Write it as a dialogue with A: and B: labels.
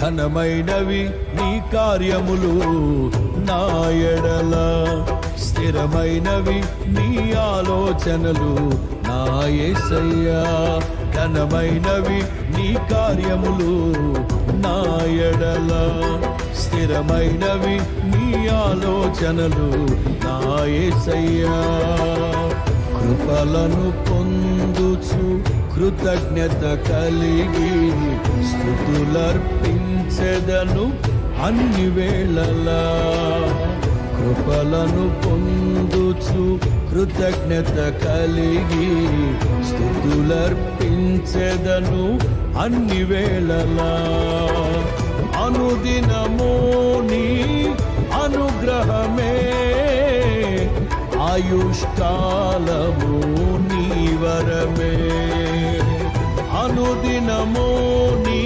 A: ఘనమైనవి నీ కార్యములు నా ఎడల. స్థిరమైనవి నీ ఆలోచనలు నా ఏసయ్యా. ఘనమైనవి నీ కార్యములు నా ఎడల. స్థిరమైనవి నీ ఆలోచనలు నా ఏసయ్యా. కృపలను పొందుచు కృతజ్ఞత కలిగి స్థుతులర్పించెదను అన్ని వేళలా. కృపలను పొందుచు కృతజ్ఞత కలిగి స్థుతులర్పించెదను అన్ని వేళలా. అనుదినము నీ అనుగ్రహమే. ఆయుష్కాలము అనుదినమో నీ